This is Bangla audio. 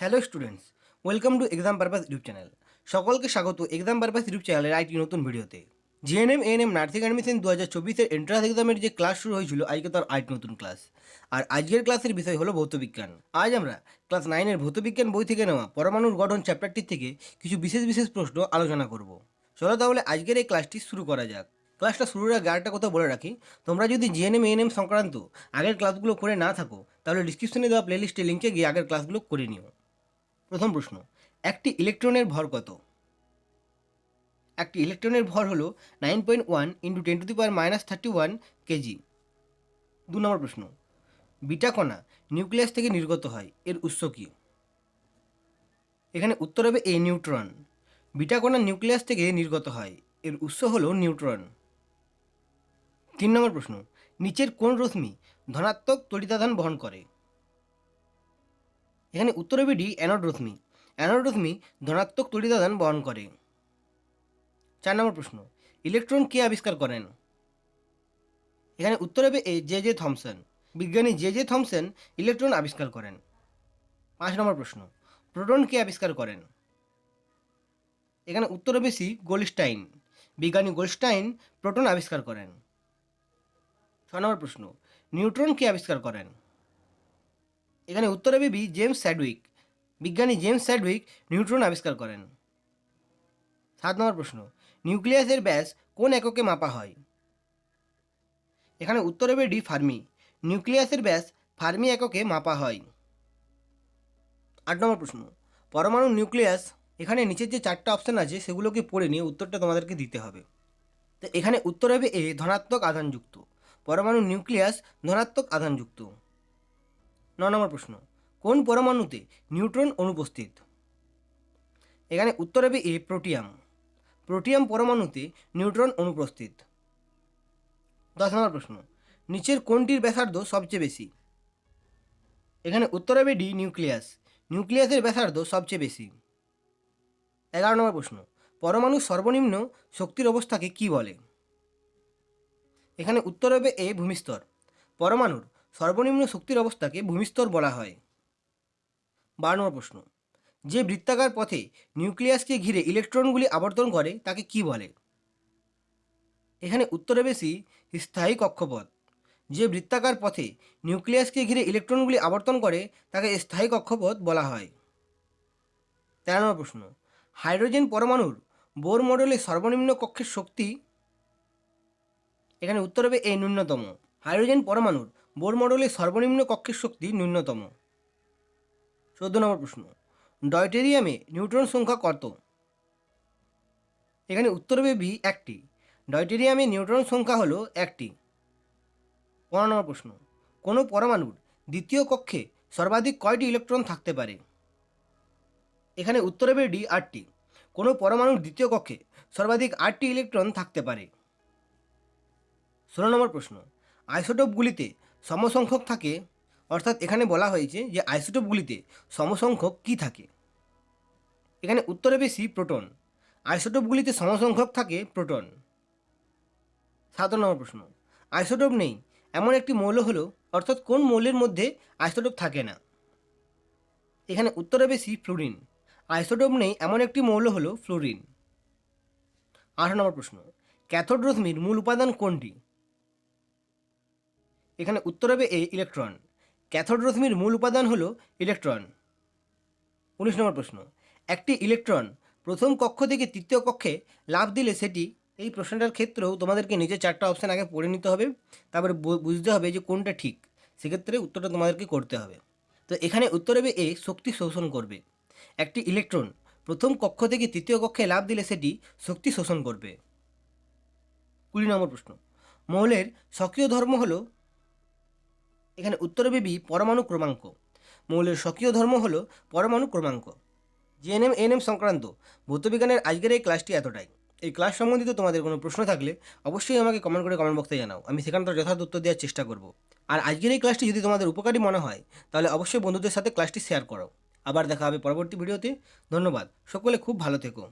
Hello students, welcome to exam purpose YouTube channel. সকলকে স্বাগত এক্সাম পারপাস ইউটিউব চ্যানেলের আরেকটি নতুন ভিডিওতে। জিএনএম এএনএম নার্সিং অ্যাডমিশন দু হাজার চব্বিশের এন্ট্রান্স এক্সামের যে ক্লাস শুরু হয়েছিল, আজকে তার আরেকটি নতুন ক্লাস আর আজকের ক্লাসের বিষয় হলো ভৌতবিজ্ঞান আজ আমরা ক্লাস নাইনের ভৌতবিজ্ঞান বই থেকে নেওয়া পরমাণুর গঠন চ্যাপ্টারটির থেকে কিছু বিশেষ বিশেষ প্রশ্ন আলোচনা করব। চলো তাহলে আজকের এই ক্লাসটি শুরু করা যাক। ক্লাসটা শুরুর আগে আরেকটা কথা বলে রাখি, তোমরা যদি জিএনএম এএনএম সংক্রান্ত আগের ক্লাসগুলো করে না থাকো, তাহলে ডিসক্রিপশনে দেওয়া প্লেলিস্টের লিঙ্কে গিয়ে আগের ক্লাসগুলো করে নিও। প্রথম প্রশ্ন, একটি ইলেকট্রনের ভর কত? একটি ইলেকট্রনের ভর হলো nine point one into ten to the power minus thirty one KG. দু নম্বর প্রশ্ন, বিটা কণা নিউক্লিয়াস থেকে নির্গত হয়, এর উৎস কী? এখানে উত্তর হবে এ নিউট্রন। বিটা কণা নিউক্লিয়াস থেকে নির্গত হয়, এর উৎস হলো নিউট্রন। তিন নম্বর প্রশ্ন, নিচের কোন রশ্মি ধনাত্মক তড়িতাধান বহন করে? এখানে উত্তর হবে ডি, অ্যানোড রশ্মি। অ্যানোড ধনাত্মক তড়িতাদান বহন করে। চার নম্বর প্রশ্ন, ইলেকট্রন কে আবিষ্কার করেন? এখানে উত্তর হবে এ, জে জে থমসন। বিজ্ঞানী জে জে থমসন ইলেকট্রন আবিষ্কার করেন। পাঁচ নম্বর প্রশ্ন, প্রোটন কে আবিষ্কার করেন? এখানে উত্তর হবে সি, গোলস্টাইন। বিজ্ঞানী গোলস্টাইন প্রোটন আবিষ্কার করেন। ছ নম্বর প্রশ্ন, নিউট্রন কে আবিষ্কার করেন? এখানে উত্তর হবে বি জেমস স্যাডউইক। বিজ্ঞানী জেমস স্যাডউইক নিউট্রন আবিষ্কার করেন। সাত নম্বর প্রশ্ন, নিউক্লিয়াসের ব্যাস কোন এককে মাপা হয়? এখানে উত্তর হবে ডি ফার্মি, নিউক্লিয়াসের ব্যাস ফার্মি এককে মাপা হয়। আট নম্বর প্রশ্ন, পরমাণু নিউক্লিয়াস, এখানে নিচের যে চারটা অপশান আছে সেগুলোকে পড়ে নিয়ে উত্তরটা তোমাদেরকে দিতে হবে। তো এখানে উত্তর হবে এ, ধনাত্মক আধানযুক্ত। পরমাণু নিউক্লিয়াস ধনাত্মক আধানযুক্ত। ন নম্বর প্রশ্ন, কোন পরমাণুতে নিউট্রন অনুপস্থিত? এখানে উত্তর হবে এ, প্রোটিয়াম। প্রোটিয়াম পরমাণুতে নিউট্রন অনুপস্থিত। দশ নম্বর প্রশ্ন, নিচের কোনটির ব্যাসার্ধ সবচেয়ে বেশি? এখানে উত্তর হবে ডি, নিউক্লিয়াস। নিউক্লিয়াসের ব্যাসার্ধ সবচেয়ে বেশি। এগারো নম্বর প্রশ্ন পরমাণুর সর্বনিম্ন শক্তির অবস্থাকে কি বলে? এখানে উত্তর হবে এ, ভূমিস্তর। পরমাণুর সর্বনিম্ন শক্তির অবস্থাকে ভূমিস্তর বলা হয়। বারো নম্বর প্রশ্ন। যে বৃত্তাকার পথে নিউক্লিয়াসকে ঘিরে ইলেকট্রনগুলি আবর্তন করে, তাকে কি বলে? এখানে উত্তরে বেশি স্থায়ী কক্ষপথ। যে বৃত্তাকার পথে নিউক্লিয়াসকে ঘিরে ইলেকট্রনগুলি আবর্তন করে, তাকে স্থায়ী কক্ষপথ বলা হয়। তেরো নম্বর প্রশ্ন। হাইড্রোজেন পরমাণুর বোর মডেলের সর্বনিম্ন কক্ষের শক্তি? এখানে উত্তর হবে এ ন্যূনতম। হাইড্রোজেন পরমাণুর বোর মডেলের সর্বনিম্ন কক্ষের শক্তি ন্যূনতম। চোদ্দ নম্বর প্রশ্ন, ডয়টেরিয়ামে নিউট্রন সংখ্যা কত? এখানে উত্তর হবে বি একটি। ডয়টেরিয়ামে নিউট্রন সংখ্যা হলো একটি। পনেরো নম্বর প্রশ্ন, কোনো পরমাণুর দ্বিতীয় কক্ষে সর্বাধিক কয়টি ইলেকট্রন থাকতে পারে? এখানে উত্তর হবে ডি আটটি। কোনো পরমাণুর দ্বিতীয় কক্ষে সর্বাধিক আটটি ইলেকট্রন থাকতে পারে? ষোলো নম্বর প্রশ্ন, আইসোটোপগুলিতে সমসংখ্যক থাকে, অর্থাৎ এখানে বলা হয়েছে যে আইসোটোপগুলিতে সমসংখ্যক কী থাকে? এখানে উত্তরে বেশি প্রোটন, আইসোটোপগুলিতে সমসংখ্যক থাকে প্রোটন। সাত নম্বর প্রশ্ন, আইসোটোপ নেই, এমন একটি মৌল হলো, অর্থাৎ কোন মৌলের মধ্যে আইসোটোপ থাকে না? এখানে উত্তরে বেশি ফ্লোরিন, আইসোটোপ নেই, এমন একটি মৌল হলো ফ্লোরিন। আঠারো নম্বর প্রশ্ন ক্যাথোড রশ্মির মূল উপাদান কোনটি? এখানে উত্তর হবে এ ইলেকট্রন ক্যাথোড রশ্মির মূল উপাদান হলো ইলেকট্রন উনিশ নম্বর প্রশ্ন। একটি ইলেকট্রন প্রথম কক্ষ থেকে তৃতীয় কক্ষে লাভ দিলে সেটি, এই প্রশ্নটার ক্ষেত্রেও তোমাদেরকে নিজের চারটা অপশান আগে পড়ে নিতে হবে, তারপরে বুঝতে হবে যে কোনটা ঠিক। সেক্ষেত্রে উত্তরটা তোমাদেরকে করতে হবে। তো এখানে উত্তর হবে এ, শক্তি শোষণ করবে। একটি ইলেকট্রন প্রথম কক্ষ থেকে তৃতীয় কক্ষে লাভ দিলে সেটি শক্তি শোষণ করবে। কুড়ি নম্বর প্রশ্ন। মৌলের সক্রিয় ধর্ম হলো এখানে উত্তর হবে বি পরমাণু ক্রমাঙ্ক। মৌলের সক্রিয় ধর্ম হল পরমাণু ক্রমাঙ্ক। জিএনএম এনএম সংক্রান্ত ভৌতবিজ্ঞানের আজকের এই ক্লাসটি এতটাই। এই ক্লাস সম্বন্ধিত তোমাদের কোনো প্রশ্ন থাকলে অবশ্যই আমাকে কমেন্ট করে কমেন্ট বক্সে জানাও। আমি সেখানটার যথার্থ উত্তর দেওয়ার চেষ্টা করব। আর আজকের এই ক্লাসটি যদি তোমাদের উপকারী মনে হয়, তাহলে অবশ্যই বন্ধুদের সাথে ক্লাসটি শেয়ার করো। আবার দেখা হবে পরবর্তী ভিডিওতে ধন্যবাদ। সকলে খুব ভালো থেকো।